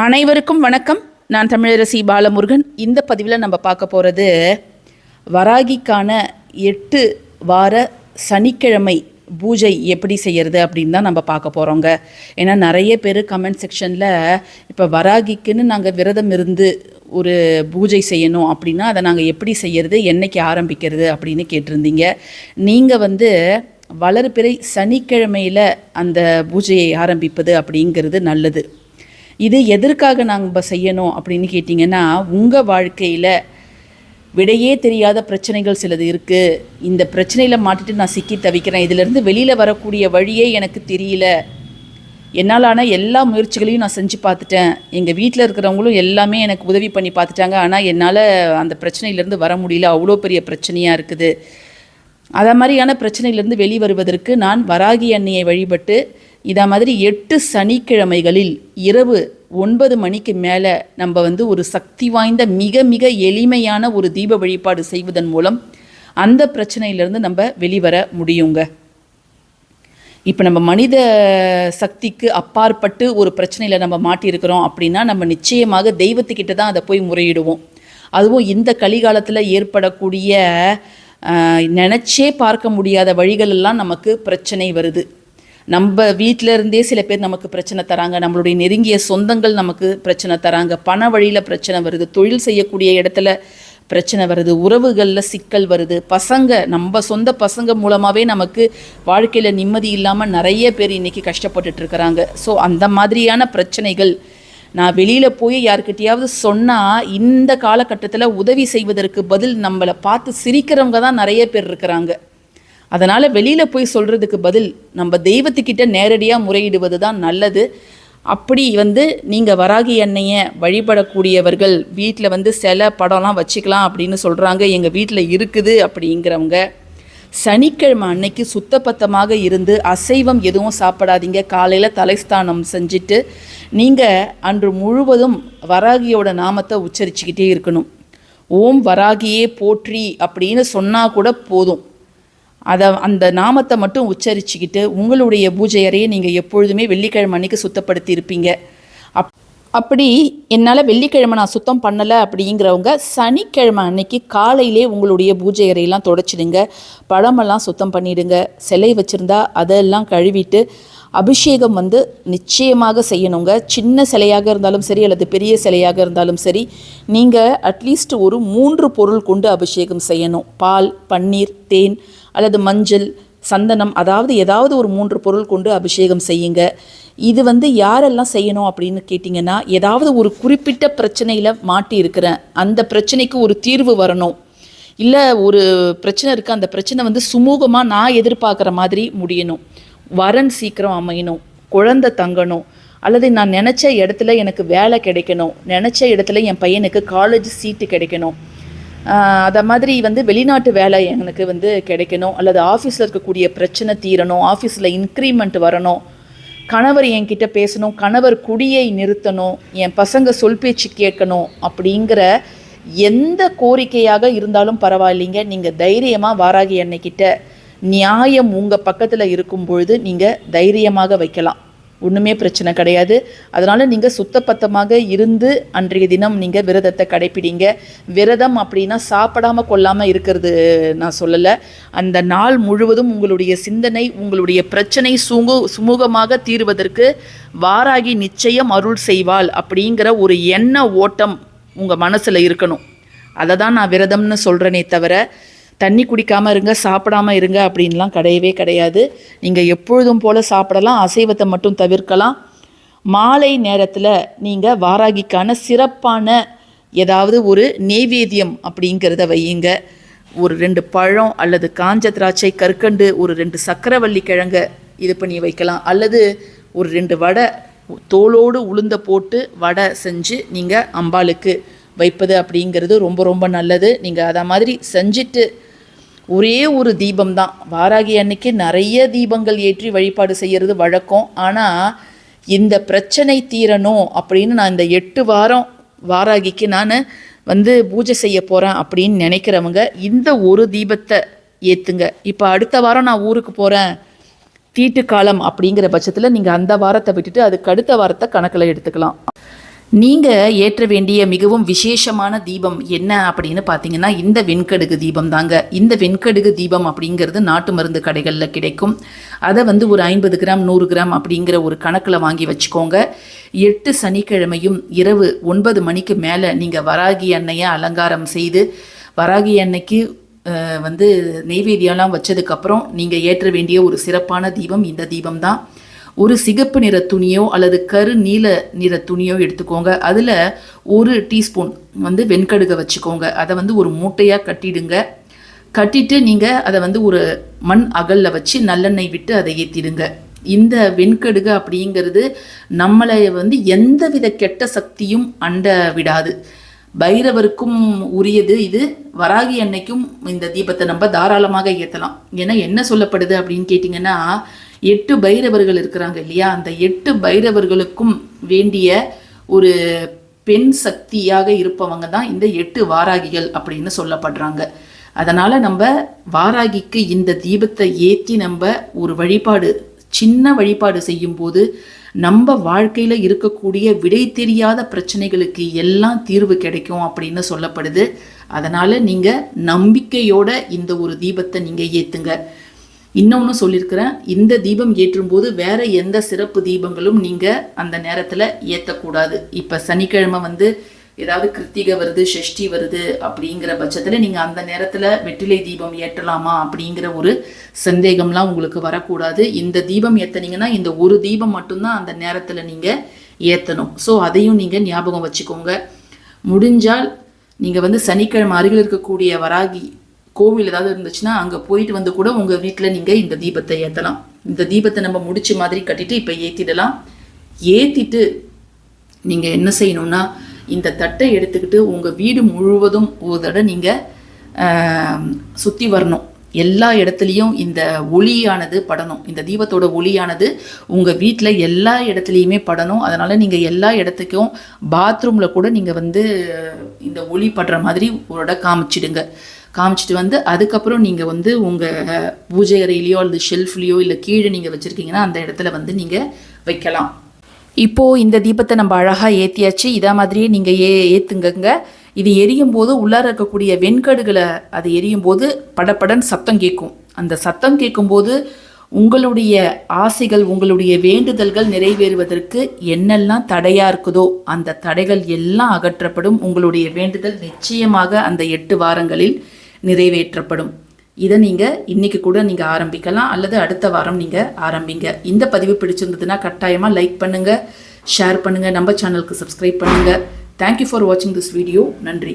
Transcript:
அனைவருக்கும் வணக்கம். நான் தமிழரசி பாலமுருகன். இந்த பதிவில் நம்ம பார்க்க போகிறது வராகிக்கான எட்டு வார சனிக்கிழமை பூஜை எப்படி செய்கிறது அப்படின்னு தான் நம்ம பார்க்க போகிறோங்க ஏன்னா நிறைய பேர் கமெண்ட் செக்ஷனில் இப்போ வராகிக்குன்னு நாங்கள் விரதம் இருந்து ஒரு பூஜை செய்யணும் அப்படின்னா அதை நாங்கள் எப்படி செய்கிறது என்னைக்கு ஆரம்பிக்கிறது அப்படின்னு கேட்டிருந்தீங்க. நீங்கள் வந்து வளர்பிறை சனிக்கிழமையில் அந்த பூஜையை ஆரம்பிப்பது அப்படிங்கிறது நல்லது. இது எதற்காக நாங்கள் செய்யணும் அப்படின்னு கேட்டிங்கன்னா உங்கள் வாழ்க்கையில் விடையே தெரியாத பிரச்சனைகள் சிலது இருக்குது இந்த பிரச்சனையில் மாட்டிட்டு நான் சிக்கி தவிக்கிறேன். இதிலேருந்து வெளியில் வரக்கூடிய வழியே எனக்கு தெரியல. என்னால் ஆனால் எல்லா முயற்சிகளையும் நான் செஞ்சு பார்த்துட்டேன். எங்கள் வீட்டில் இருக்கிறவங்களும் எல்லாமே எனக்கு உதவி பண்ணி பார்த்துட்டாங்க. ஆனால் என்னால் அந்த பிரச்சனையிலேருந்து வர முடியல. அவ்வளோ பெரிய பிரச்சனையாக இருக்குது. அதை மாதிரியான பிரச்சனையிலேருந்து வெளிவருவதற்கு நான் வராகி அன்னையை வழிபட்டு இதை மாதிரி எட்டு சனிக்கிழமைகளில் இரவு ஒன்பது மணிக்கு மேலே நம்ம வந்து ஒரு சக்தி வாய்ந்த மிக மிக எளிமையான ஒரு தீப வழிபாடு செய்வதன் மூலம் அந்த பிரச்சனையிலேருந்து நம்ம வெளிவர முடியுங்க. இப்போ நம்ம மனித சக்திக்கு அப்பாற்பட்டு ஒரு பிரச்சனையில் நம்ம மாட்டியிருக்கிறோம் அப்படின்னா நம்ம நிச்சயமாக தெய்வத்துக்கிட்ட தான் அதை போய் முறையிடுவோம். அதுவும் இந்த கலிகாலத்தில் ஏற்படக்கூடிய நினச்சே பார்க்க முடியாத வழிகளெல்லாம் நமக்கு பிரச்சனை வருது. நம்ம வீட்டில இருந்தே சில பேர் நமக்கு பிரச்சனை தராங்க நம்மளுடைய நெருங்கிய சொந்தங்கள் நமக்கு பிரச்சனை தராங்க பண வழியில் பிரச்சனை வருது தொழில் செய்யக்கூடிய இடத்துல பிரச்சனை வருது உறவுகளில் சிக்கல் வருது. பசங்க நம்ம சொந்த பசங்க மூலமாகவே நமக்கு வாழ்க்கையில் நிம்மதி இல்லாமல் நிறைய பேர் இன்றைக்கி கஷ்டப்பட்டுட்டு இருக்கிறாங்க. ஸோ அந்த மாதிரியான பிரச்சனைகள் நான் வெளியில் போய் யாருக்கிட்டையாவது சொன்னால் இந்த காலகட்டத்தில் உதவி செய்வதற்கு பதில் நம்மளை பார்த்து சிரிக்கிறவங்க தான் நிறைய பேர் இருக்கிறாங்க. அதனால் வெளியில் போய் சொல்கிறதுக்கு பதில் நம்ம தெய்வத்துக்கிட்ட நேரடியாக முறையிடுவது தான் நல்லது. அப்படி வந்து நீங்கள் வராகி எண்ணெயை வழிபடக்கூடியவர்கள் வீட்டில் வந்து சில படம்லாம் வச்சுக்கலாம் அப்படின்னு சொல்கிறாங்க எங்கள் வீட்டில் இருக்குது அப்படிங்கிறவங்க. சனிக்கிழமை அன்னைக்கு சுத்தபத்தமாக இருந்து அசைவம் எதுவும் சாப்பிடாதீங்க. காலையில் தலைஸ்தானம் செஞ்சுட்டு நீங்கள் அன்று முழுவதும் வராகியோட நாமத்தை உச்சரிச்சுக்கிட்டே இருக்கணும். ஓம் வராகியே போற்றி அப்படின்னு சொன்னால் கூட போதும். அதை அந்த நாமத்தை மட்டும் உச்சரிச்சுக்கிட்டு உங்களுடைய பூஜை அறையை நீங்கள் எப்பொழுதுமே வெள்ளிக்கிழமை அன்னைக்கு சுத்தப்படுத்தி இருப்பீங்க. அப் அப்படி என்னால் வெள்ளிக்கிழமை நான் சுத்தம் பண்ணலை அப்படிங்கிறவங்க சனிக்கிழமை அன்னைக்கு காலையிலே உங்களுடைய பூஜை அறையெல்லாம் தொடச்சிடுங்க. பழமெல்லாம் சுத்தம் பண்ணிடுங்க. சிலை வச்சுருந்தா அதெல்லாம் கழுவிட்டு அபிஷேகம் வந்து நிச்சயமாக செய்யணுங்க. சின்ன சிலையாக இருந்தாலும் சரி அல்லது பெரிய சிலையாக இருந்தாலும் சரி நீங்கள் அட்லீஸ்ட் ஒரு மூன்று பொருள் கொண்டு அபிஷேகம் செய்யணும். பால் பன்னீர் தேன் அல்லது மஞ்சள் சந்தனம் அதாவது ஏதாவது ஒரு மூன்று பொருள் கொண்டு அபிஷேகம் செய்யுங்க. இது வந்து யாரெல்லாம் செய்யணும் அப்படின்னு கேட்டிங்கன்னா ஏதாவது ஒரு குறிப்பிட்ட பிரச்சனையில் மாட்டி இருக்கிறேன். அந்த பிரச்சனைக்கு ஒரு தீர்வு வரணும். இல்லை ஒரு பிரச்சனை இருக்குது அந்த பிரச்சனை வந்து சுமூகமாக நான் எதிர்பார்க்குற மாதிரி முடியணும். வரன் சீக்கிரம் அமையணும். குழந்த தங்கணும். அல்லது நான் நினச்ச இடத்துல எனக்கு வேலை கிடைக்கணும். நினச்ச இடத்துல என் பையனுக்கு காலேஜ் சீட்டு கிடைக்கணும். அதை மாதிரி வந்து வெளிநாட்டு வேலை எனக்கு வந்து கிடைக்கணும். அல்லது ஆஃபீஸில் இருக்கக்கூடிய பிரச்சனை தீரணும். ஆஃபீஸில் இன்க்ரிமெண்ட் வரணும். கணவர் என்கிட்ட பேசணும். கணவர் குடியை நிறுத்தணும். என் பசங்க சொல் பேச்சு கேட்கணும் அப்படிங்கிற எந்த கோரிக்கையாக இருந்தாலும் பரவாயில்லைங்க. நீங்கள் தைரியமாக வாராகி அன்னைக்கிட்ட நியாயம் உங்கள் பக்கத்தில் இருக்கும் பொழுது நீங்கள் தைரியமாக வைக்கலாம். ஒன்றுமே பிரச்சனை கிடையாது. அதனால் நீங்கள் சுத்தப்பத்தமாக இருந்து அன்றைய தினம் நீங்கள் விரதத்தை கடைப்பிடிங்க. விரதம் அப்படின்னா சாப்பிடாம கொள்ளாமல் இருக்கிறது நான் சொல்லலை. அந்த நாள் முழுவதும் உங்களுடைய சிந்தனை உங்களுடைய பிரச்சனை சுமு சுமூகமாக தீர்வதற்கு வாராகி நிச்சயம் அருள் செய்வாள் அப்படிங்கிற ஒரு எண்ண ஓட்டம் உங்கள் மனசில் இருக்கணும். அதை தான் நான் விரதம்னு சொல்கிறேனே தவிர தண்ணி குடிக்காமல் இருங்க சாப்பிடாம இருங்க அப்படின்லாம் கிடையவே கிடையாது. நீங்கள் எப்பொழுதும் போல் சாப்பிடலாம் அசைவத்தை மட்டும் தவிர்க்கலாம். மாலை நேரத்தில் நீங்கள் வாராகிக்கான சிறப்பான ஏதாவது ஒரு நெய்வேத்தியம் அப்படிங்கிறத வையுங்க. ஒரு ரெண்டு பழம் அல்லது காஞ்ச திராட்சை கற்கண்டு ஒரு ரெண்டு சக்கரவள்ளி கிழங்க இது பண்ணி வைக்கலாம். அல்லது ஒரு ரெண்டு வடை தோலோடு உளுந்த போட்டு வடை செஞ்சு நீங்கள் அம்பாளுக்கு வைப்பது அப்படிங்கிறது ரொம்ப ரொம்ப நல்லது. நீங்கள் அதை மாதிரி செஞ்சுட்டு ஒரே ஒரு தீபம் தான் வாராகி அன்னைக்கு நிறைய தீபங்கள் ஏற்றி வழிபாடு செய்கிறது வழக்கம். ஆனால் இந்த பிரச்சனை தீரணும் அப்படின்னு நான் இந்த எட்டு வாரம் வாராகிக்கு நான் வந்து பூஜை செய்ய போகிறேன் அப்படின்னு நினைக்கிறவங்க இந்த ஒரு தீபத்தை ஏற்றுங்க இப்போ அடுத்த வாரம் நான் ஊருக்கு போகிறேன் தீட்டு காலம் அப்படிங்கிற பட்சத்தில் நீங்கள் அந்த வாரத்தை விட்டுட்டு அதுக்கு அடுத்த வாரத்தை கணக்கில் எடுத்துக்கலாம். நீங்கள் ஏற்ற வேண்டிய மிகவும் விசேஷமான தீபம் என்ன அப்படின்னு பார்த்தீங்கன்னா இந்த வெண்கடுகு தீபம் தாங்க. இந்த வெண்கடுகு தீபம் அப்படிங்கிறது நாட்டு மருந்து கடைகளில் கிடைக்கும். அதை வந்து ஒரு ஐம்பது கிராம் நூறு கிராம் அப்படிங்கிற ஒரு கணக்கில் வாங்கி வச்சுக்கோங்க. எட்டு சனிக்கிழமையும் இரவு ஒன்பது மணிக்கு மேலே நீங்கள் வராகி எண்ணெயை அலங்காரம் செய்து வராகி எண்ணெய்க்கு வந்து நெய்வேதியெல்லாம் வச்சதுக்கப்புறம் நீங்கள் ஏற்ற வேண்டிய ஒரு சிறப்பான தீபம் இந்த தீபம் தான். ஒரு சிகப்பு நிற துணியோ அல்லது கரு நீல நிற துணியோ எடுத்துக்கோங்க. அதில் ஒரு டீஸ்பூன் வந்து வெண்கடுகை வச்சுக்கோங்க. அதை வந்து ஒரு மூட்டையாக கட்டிடுங்க. கட்டிட்டு நீங்கள் அதை வந்து ஒரு மண் அகலில் வச்சு நல்லெண்ணெய் விட்டு அதை ஏற்றிடுங்க இந்த வெண்கடுகு அப்படிங்கிறது நம்மளை வந்து எந்தவித கெட்ட சக்தியும் அண்ட விடாது. பைரவருக்கும் உரியது இது. வராகி அன்னைக்கும் இந்த தீபத்தை நம்ம தாராளமாக ஏற்றலாம் ஏன்னா என்ன சொல்லப்படுது அப்படின்னு கேட்டிங்கன்னா எட்டு பைரவர்கள் இருக்கிறாங்க இல்லையா? அந்த எட்டு பைரவர்களுக்கும் வேண்டிய ஒரு பெண் சக்தியாக இருப்பவங்க தான் இந்த எட்டு வாராகிகள் அப்படின்னு சொல்லப்படுறாங்க. அதனால் நம்ம வாராகிக்கு இந்த தீபத்தை ஏற்றி நம்ம ஒரு வழிபாடு சின்ன வழிபாடு செய்யும்போது நம்ம வாழ்க்கையில் இருக்கக்கூடிய விடை தெரியாத பிரச்சனைகளுக்கு எல்லாம் தீர்வு கிடைக்கும் அப்படின்னு சொல்லப்படுது. அதனால் நீங்கள் நம்பிக்கையோட இந்த ஒரு தீபத்தை நீங்கள் ஏற்றுங்க இன்னொன்று சொல்லியிருக்கிறேன் இந்த தீபம் ஏற்றும்போது வேற எந்த சிறப்பு தீபங்களும் நீங்கள் அந்த நேரத்தில் ஏற்றக்கூடாது இப்போ சனிக்கிழமை வந்து ஏதாவது கிருத்திகை வருது ஷஷ்டி வருது அப்படிங்கிற பட்சத்தில் நீங்கள் அந்த நேரத்தில் வெற்றிலை தீபம் ஏற்றலாமா அப்படிங்கிற ஒரு சந்தேகம்லாம் உங்களுக்கு வரக்கூடாது. இந்த தீபம் ஏற்றுனீங்கன்னா இந்த ஒரு தீபம் மட்டும்தான் அந்த நேரத்தில் நீங்கள் ஏற்றணும் ஸோ அதையும் நீங்கள் ஞாபகம் வச்சுக்கோங்க. முடிஞ்சால் நீங்கள் வந்து சனிக்கிழமை அருகில் இருக்கக்கூடிய வராகி கோவில் ஏதாவது இருந்துச்சுன்னா அங்கே போயிட்டு வந்து கூட உங்கள் வீட்டில் நீங்கள் இந்த தீபத்தை ஏற்றலாம் இந்த தீபத்தை நம்ம முடிச்ச மாதிரி கட்டிட்டு இப்போ ஏற்றிடலாம் ஏற்றிட்டு நீங்கள் என்ன செய்யணும்னா இந்த தட்டை எடுத்துக்கிட்டு உங்கள் வீடு முழுவதும் ஒரு தடவை நீங்கள் சுற்றி வரணும். எல்லா இடத்துலையும் இந்த ஒளியானது படணும். இந்த தீபத்தோட ஒளியானது உங்கள் வீட்டில் எல்லா இடத்துலையுமே படணும். அதனால் நீங்கள் எல்லா இடத்துக்கும் பாத்ரூமில் கூட நீங்கள் வந்து இந்த ஒளி படுற மாதிரி ஒரு இடம் காமிச்சிடுங்க. காமிச்சிட்டு வந்து அதுக்கப்புறம் நீங்கள் வந்து உங்கள் பூஜை அறையிலையோ அல்லது ஷெல்ஃப்லேயோ இல்லை கீழே நீங்கள் வச்சுருக்கீங்கன்னா அந்த இடத்துல வந்து நீங்கள் வைக்கலாம். இப்போது இந்த தீபத்தை நம்ம அழகாக ஏற்றியாச்சு இதே மாதிரியே நீங்கள் ஏ ஏற்றுங்கங்க இது எரியும் போது உள்ளார இருக்கக்கூடிய வெண்கடுகளை அது எரியும் போது படப்படன் சத்தம் கேட்கும் அந்த சத்தம் கேட்கும்போது உங்களுடைய ஆசைகள் உங்களுடைய வேண்டுதல்கள் நிறைவேறுவதற்கு என்னெல்லாம் தடையாக இருக்குதோ அந்த தடைகள் எல்லாம் அகற்றப்படும். உங்களுடைய வேண்டுதல் நிச்சயமாக அந்த எட்டு வாரங்களில் நிறைவேற்றப்படும். இதை நீங்கள் இன்னைக்கு கூட நீங்கள் ஆரம்பிக்கலாம். அல்லது அடுத்த வாரம் நீங்கள் ஆரம்பிங்க. இந்த பதிவு பிடிச்சிருந்ததுன்னா கட்டாயமாக லைக் பண்ணுங்கள் ஷேர் பண்ணுங்கள் நம்ம சேனலுக்கு சப்ஸ்கிரைப் பண்ணுங்கள் தேங்க்யூ ஃபார் வாட்சிங் திஸ் வீடியோ நன்றி.